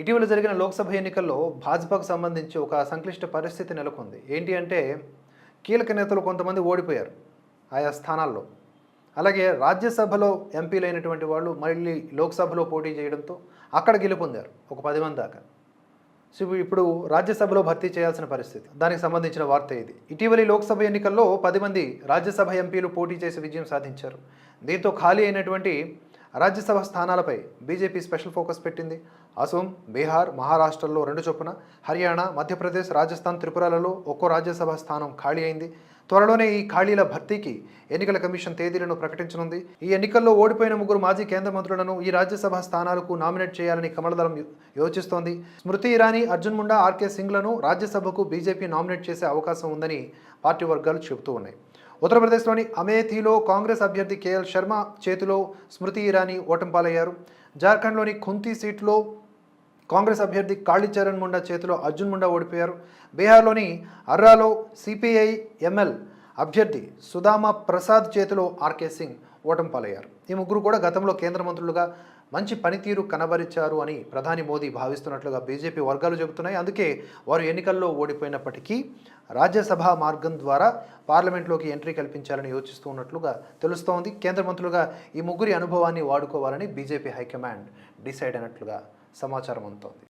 ఇటీవల జరిగిన లోక్సభ ఎన్నికల్లో భాజపాకు సంబంధించి ఒక సంక్లిష్ట పరిస్థితి నెలకొంది. ఏంటి అంటే కీలక నేతలు కొంతమంది ఓడిపోయారు ఆయా స్థానాల్లో. అలాగే రాజ్యసభలో ఎంపీలైనటువంటి వాళ్ళు మళ్ళీ లోక్సభలో పోటీ చేయడంతో అక్కడ గెలుపొందారు ఒక పది మంది దాకా. సో ఇప్పుడు- ఇప్పుడు రాజ్యసభలో భర్తీ చేయాల్సిన పరిస్థితి. దానికి సంబంధించిన వార్త ఇది. ఇటీవలి లోక్సభ ఎన్నికల్లో పది మంది రాజ్యసభ ఎంపీలు పోటీ చేసి విజయం సాధించారు. దీంతో ఖాళీ అయినటువంటి రాజ్యసభ స్థానాలపై బీజేపీ స్పెషల్ ఫోకస్ పెట్టింది. అసోం బీహార్ మహారాష్ట్రలో రెండు చొప్పున హర్యానా మధ్యప్రదేశ్ రాజస్థాన్ త్రిపురలలో ఒక్కో రాజ్యసభ స్థానం ఖాళీ అయింది. త్వరలోనే ఈ ఖాళీల భర్తీకి ఎన్నికల కమిషన్ తేదీలను ప్రకటించనుంది. ఈ ఎన్నికల్లో ఓడిపోయిన ముగ్గురు మాజీ కేంద్ర మంత్రులను ఈ రాజ్యసభ స్థానాలకు నామినేట్ చేయాలని కమలదళం యో- యోచిస్తోంది. స్మృతి ఇరానీ అర్జున్ ముండా ఆర్కే సింగ్లను రాజ్యసభకు బీజేపీ నామినేట్ చేసే అవకాశం ఉందని పార్టీ వర్గాలు చెబుతూ ఉన్నాయి. ఉత్తరప్రదేశ్లోని అమేథీలో కాంగ్రెస్ అభ్యర్థి కేఎల్ శర్మ చేతిలో స్మృతి ఇరానీ ఓటంపాలయ్యారు. జార్ఖండ్లోని ఖుంతి సీట్లో కాంగ్రెస్ అభ్యర్థి కాళీచరణ్ ముండా చేతిలో అర్జున్ ముండా ఓడిపోయారు. బీహార్లోని అర్రాలో సిపిఐ ఎంఎల్ అభ్యర్థి సుదామా ప్రసాద్ చేతిలో ఆర్కే సింగ్ ఓటమి పాలయ్యారు ఈ ముగ్గురు కూడా గతంలో కేంద్ర మంత్రులుగా మంచి పనితీరు కనబరిచారు అని ప్రధాని మోదీ భావిస్తున్నట్లుగా బీజేపీ వర్గాలు చెబుతున్నాయి. అందుకే వారు ఎన్నికల్లో ఓడిపోయినప్పటికీ రాజ్యసభ మార్గం ద్వారా పార్లమెంట్లోకి ఎంట్రీ కల్పించాలని యోచిస్తూ ఉన్నట్లుగా తెలుస్తోంది. కేంద్ర మంత్రులుగా ఈ ముగ్గురి అనుభవాన్ని వాడుకోవాలని బీజేపీ హైకమాండ్ డిసైడ్ అయినట్లుగా సమాచారం అందుతోంది.